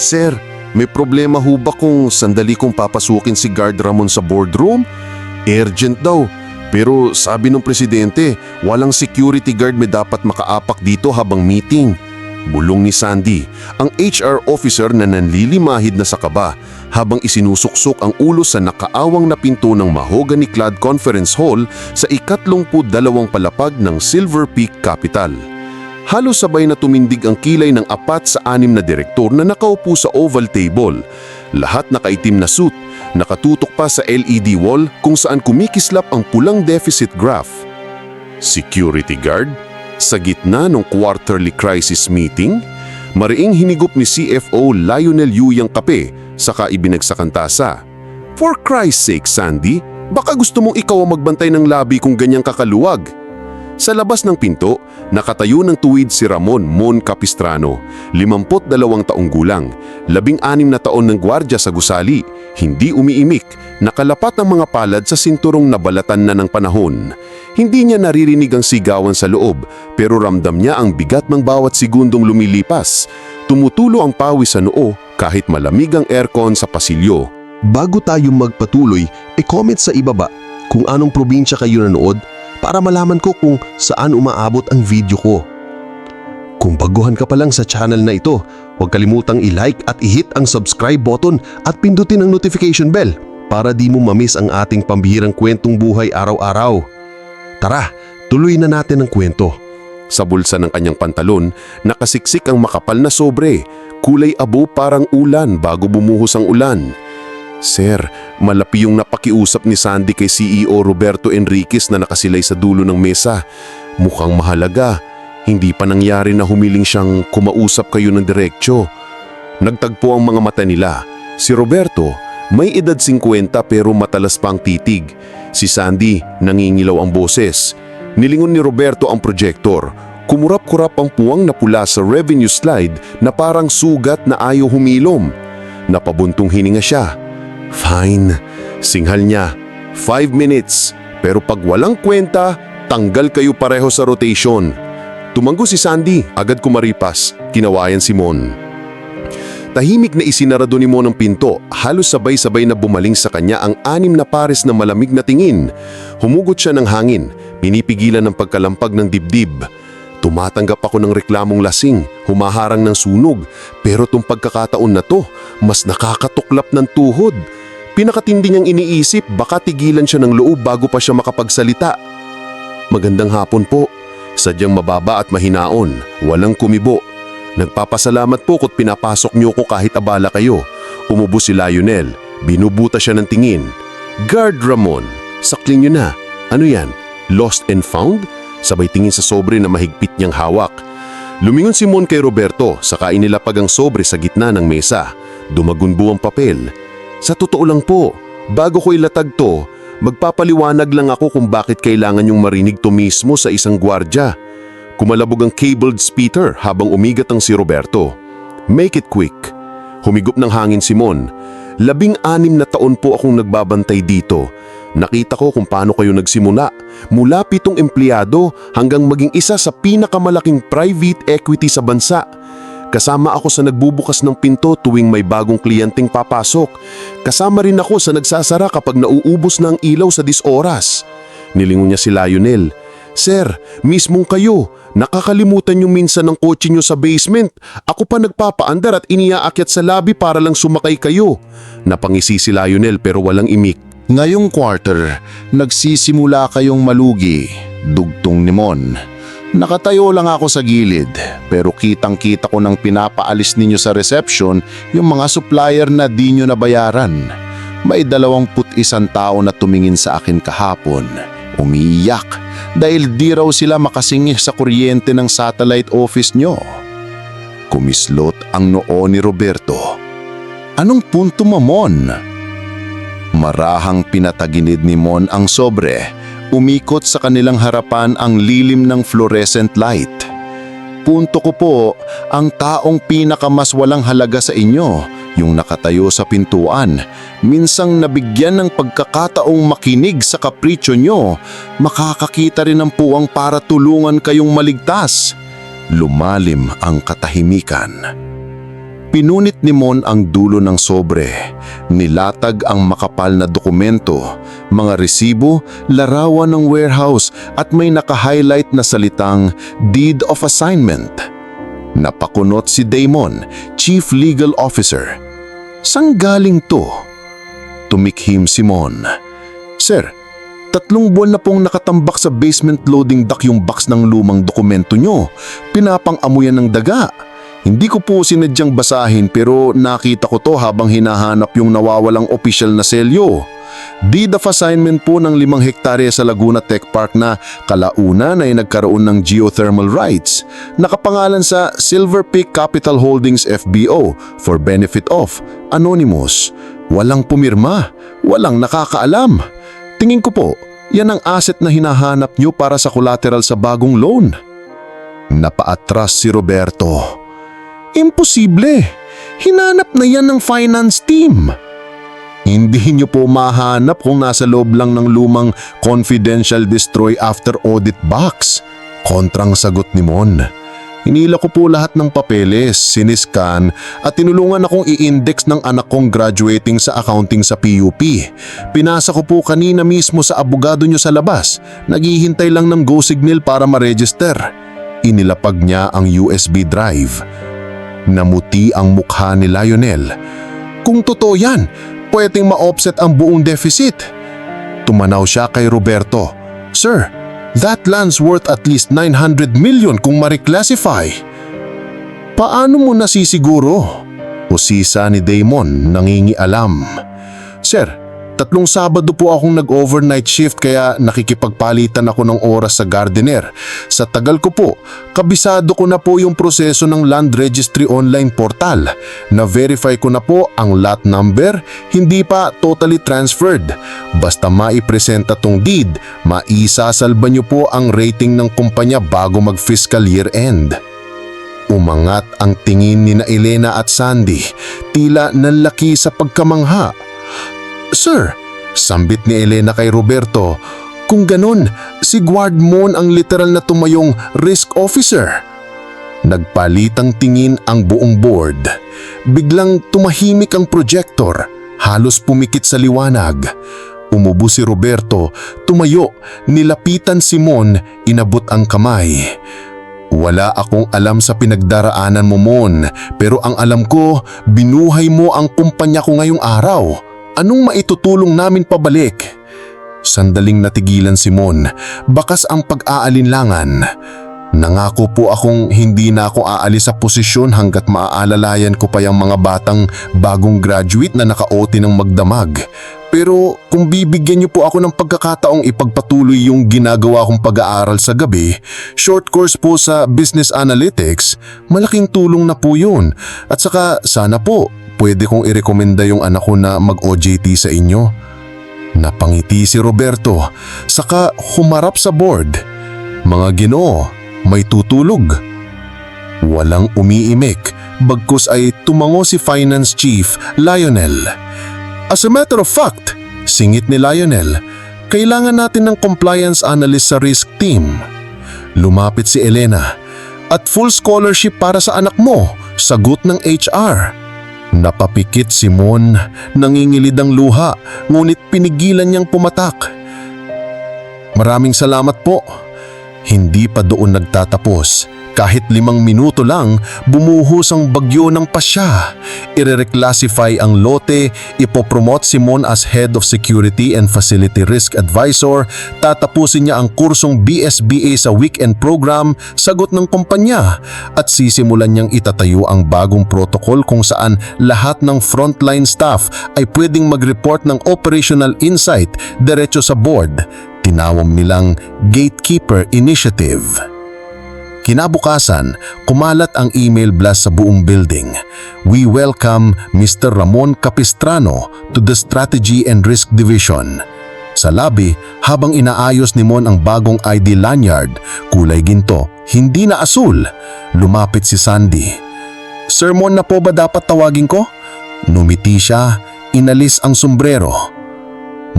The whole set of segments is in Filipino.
Sir, may problema ho ba kung sandali kong papasukin si Guard Ramon sa boardroom? Urgent daw. Pero sabi ng presidente, walang security guard may dapat makaapak dito habang meeting. Bulong ni Sandy, ang HR officer na nanlilimahid na sa kaba habang isinusuksok ang ulo sa nakaawang na pinto ng mahogany clad conference hall sa ikatlongpu dalawang palapag ng Silver Peak Capital. Halos sabay na tumindig ang kilay ng apat sa anim na direktor na nakaupo sa oval table. Lahat nakaitim na suit, nakatutok pa sa LED wall kung saan kumikislap ang pulang deficit graph. Security guard? Sa gitna ng quarterly crisis meeting, mariing hinigup ni CFO Lionel Yu yang kape saka ibinagsakan tasa. For Christ's sake, Sandy, baka gusto mong ikaw ang magbantay ng labi kung ganyang kakaluwag. Sa labas ng pinto, nakatayo ng tuwid si Ramon Mon Capistrano, 52 taong gulang, 16 na taon ng gwardya sa gusali, hindi umiimik, nakalapat ang mga palad sa sinturong nabalatan na ng panahon. Hindi niya naririnig ang sigawan sa loob, pero ramdam niya ang bigat ng bawat segundong lumilipas. Tumutulo ang pawis sa noo kahit malamig ang aircon sa pasilyo. Bago tayo magpatuloy, e-comment sa ibaba kung anong probinsya kayo nanood para malaman ko kung saan umaabot ang video ko. Kung baguhan ka pa lang sa channel na ito, huwag kalimutang i-like at i-hit ang subscribe button at pindutin ang notification bell para di mo mamiss ang ating pambihirang kwentong buhay araw-araw. Tara, tuloy na natin ang kwento. Sa bulsa ng kanyang pantalon, nakasiksik ang makapal na sobre, kulay abo parang ulan bago bumuhos ang ulan. Sir, malapi yung napakiusap ni Sandy kay CEO Roberto Enriquez na nakasilay sa dulo ng mesa. Mukhang mahalaga. Hindi pa nangyari na humiling siyang kumausap kayo ng diretsyo. Nagtagpo ang mga mata nila. Si Roberto, may edad 50 pero matalas pa ang titig. Si Sandy, nangingilaw ang boses. Nilingon ni Roberto ang projector. Kumurap-kurap ang puwang na pula sa revenue slide na parang sugat na ayaw humilom. Napabuntong hininga siya. Fine. Singhal niya. Five minutes. Pero pag walang kwenta, tanggal kayo pareho sa rotation. Tumanggo si Sandy, agad kumaripas. Kinawayan si Mon. Tahimik na isinarado ni Mon ang pinto, halos sabay-sabay na bumaling sa kanya ang anim na pares na malamig na tingin. Humugot siya ng hangin, pinipigilan ng pagkalampag ng dibdib. Tumatanggap ako ng reklamong lasing, humaharang ng sunog, pero tong pagkakataon na to, mas nakakatuklap ng tuhod. Pinakatindi niyang iniisip baka tigilan siya ng loob bago pa siya makapagsalita. Magandang hapon po. Sadyang mababa at mahinaon, walang kumibo. Nagpapasalamat po kung pinapasok niyo ko kahit abala kayo. Umubo si Lionel, binubuta siya ng tingin. Guard Ramon, saklin niyo na. Ano yan? Lost and found? Sabay tingin sa sobre na mahigpit niyang hawak. Lumingon si Mon kay Roberto, saka inilapag ang sobre sa gitna ng mesa. Dumagunbo ang papel. Sa totoo lang po, bago ko ilatag to, magpapaliwanag lang ako kung bakit kailangan yung marinig to mismo sa isang gwardya. Kumalabog ang cabled speaker habang umigat ang si Roberto. Make it quick. Humigop ng hangin si Mon. Labing anim na taon po akong nagbabantay dito. Nakita ko kung paano kayo nagsimula. Mula pitong empleyado hanggang maging isa sa pinakamalaking private equity sa bansa. Kasama ako sa nagbubukas ng pinto tuwing may bagong kliyenteng papasok. Kasama rin ako sa nagsasara kapag nauubos na ang ilaw sa disoras. Nilingon niya si Lionel. Sir, mismong kayo. Nakakalimutan niyo minsan ng kotse niyo sa basement. Ako pa nagpapaandar at iniaakyat sa lobby para lang sumakay kayo. Napangisi si Lionel pero walang imik. Ngayong quarter, nagsisimula kayong malugi, dugtong ni Mon. Nakatayo lang ako sa gilid, pero kitang-kita ko nang pinapaalis ninyo sa reception yung mga supplier na di nyo nabayaran. May dalawamput isang tao na tumingin sa akin kahapon. Umiiyak dahil di raw sila makasingih sa kuryente ng satellite office nyo. Kumislot ang noo ni Roberto. Anong punto mo, Mon? Marahang pinataginid ni Mon ang sobre. Umikot sa kanilang harapan ang lilim ng fluorescent light. Punto ko po, ang taong pinakamas walang halaga sa inyo, yung nakatayo sa pintuan, minsang nabigyan ng pagkakataong makinig sa kapritsyo nyo, makakakita rin ng puwang para tulungan kayong maligtas. Lumalim ang katahimikan. Pinunit ni Mon ang dulo ng sobre. Nilatag ang makapal na dokumento, mga resibo, larawan ng warehouse at may naka-highlight na salitang Deed of Assignment. Napakunot si Damon, Chief Legal Officer. Sang galing to? Tumikhim si Mon. Sir, tatlong buwan na pong nakatambak sa basement loading dock yung box ng lumang dokumento nyo. Pinapang-amuyan ng daga. Hindi ko po sinadyang basahin pero nakita ko to habang hinahanap yung nawawalang opisyal na selyo. Deed of assignment po ng limang hektarya sa Laguna Tech Park na kalaunan ay nagkaroon ng geothermal rights. Nakapangalan sa Silver Peak Capital Holdings FBO for benefit of Anonymous. Walang pumirma, walang nakakaalam. Tingin ko po, yan ang asset na hinahanap nyo para sa collateral sa bagong loan. Napaatras si Roberto. Imposible! Hinanap na yan ng finance team. Hindi nyo po mahanap kung nasa loob lang ng lumang confidential destroy after audit box. Kontrang sagot ni Mon. Hinila ko po lahat ng papeles, siniskan at tinulungan akong i-index ng anak kong graduating sa accounting sa PUP. Pinasa ko po kanina mismo sa abogado nyo sa labas. Naghihintay lang ng go signal para ma-register. Inilapag niya ang USB drive. Namuti ang mukha ni Lionel. Kung totoo yan, pwedeng ma-offset ang buong deficit. Tumanaw siya kay Roberto. Sir, that land's worth at least 900 million kung ma-reclassify. Paano mo nasisiguro? Usisa ni Damon nangingialam. Sir, tatlong Sabado po akong nag-overnight shift kaya nakikipagpalitan ako ng oras sa gardener. Sa tagal ko po, kabisado ko na po yung proseso ng Land Registry online portal. Na-verify ko na po ang lot number, hindi pa totally transferred. Basta maipresenta tong deed, maisasalba niyo po ang rating ng kumpanya bago mag-fiscal year end. Umangat ang tingin ni na Elena at Sandy, tila nanlaki sa pagkamangha. Sir, sambit ni Elena kay Roberto, kung ganun, si Guard Mon ang literal na tumayong risk officer. Nagpalitang tingin ang buong board. Biglang tumahimik ang projector, halos pumikit sa liwanag. Umubo si Roberto, tumayo, nilapitan si Mon, inabot ang kamay. Wala akong alam sa pinagdaraanan mo, Mon, pero ang alam ko, binuhay mo ang kumpanya ko ngayong araw. Anong maitutulong namin pabalik? Sandaling natigilan si Mon, bakas ang pag-aalinlangan. Nangako po akong hindi na ako aalis sa posisyon hanggat maaalalayan ko pa yung mga batang bagong graduate na naka-OT ng magdamag. Pero kung bibigyan niyo po ako ng pagkakataong ipagpatuloy yung ginagawa kong pag-aaral sa gabi, short course po sa Business Analytics, malaking tulong na po yun. At saka sana po, pwede kong irekomenda yung anak ko na mag-OJT sa inyo. Napangiti si Roberto, saka humarap sa board. Mga ginoo, may tutulog. Walang umiimik, bagkus ay tumango si Finance Chief Lionel. As a matter of fact, singit ni Lionel, kailangan natin ng compliance analyst sa risk team. Lumapit si Elena, at full scholarship para sa anak mo, sagot ng HR. Napapikit si Mon, nangingilid ang luha, ngunit pinigilan niyang pumatak. Maraming salamat po. Hindi pa doon nagtatapos. Kahit limang minuto lang, bumuhos ang bagyo ng pasya. Ire-reclassify ang lote, ipopromote si Mon as Head of Security and Facility Risk Advisor, tatapusin niya ang kursong BSBA sa weekend program, sagot ng kumpanya, at sisimulan niyang itatayo ang bagong protocol kung saan lahat ng frontline staff ay pwedeng mag-report ng operational insight diretso sa board. Tinawag nilang Gatekeeper Initiative. Kinabukasan, kumalat ang email blast sa buong building. We welcome Mr. Ramon Capistrano to the Strategy and Risk Division. Sa lobby, habang inaayos ni Mon ang bagong ID lanyard, kulay ginto, hindi na asul, lumapit si Sandy. Sir Mon na po ba dapat tawagin ko? Numiti siya, inalis ang sombrero.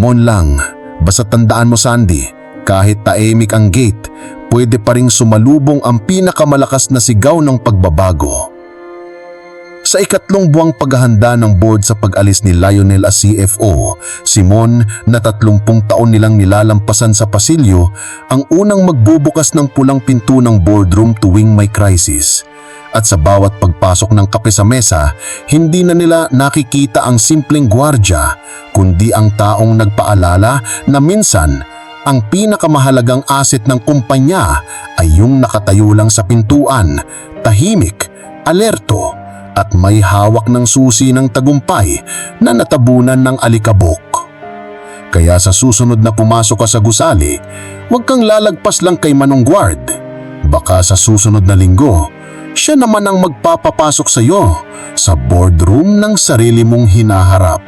Mon lang, basta tandaan mo Sandy, kahit taemik ang gate, pwede pa ring sumalubong ang pinakamalakas na sigaw ng pagbabago. Sa ikatlong buwang paghahanda ng board sa pag-alis ni Lionel as CFO, Simon na 30 taon nilang nilalampasan sa pasilyo ang unang magbubukas ng pulang pinto ng boardroom tuwing may crisis. At sa bawat pagpasok ng kape sa mesa, hindi na nila nakikita ang simpleng gwardya, kundi ang taong nagpaalala na minsan ang pinakamahalagang asset ng kumpanya ay yung nakatayo lang sa pintuan, tahimik, alerto, at may hawak ng susi ng tagumpay na natabunan ng alikabok. Kaya sa susunod na pumasok ka sa gusali, huwag kang lalagpas lang kay Manong Guard. Baka sa susunod na linggo, siya naman ang magpapapasok sa iyo sa boardroom ng sarili mong hinaharap.